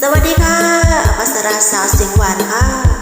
สวัสดีค่ะอภัสราสาวเสียงหวานค่ะ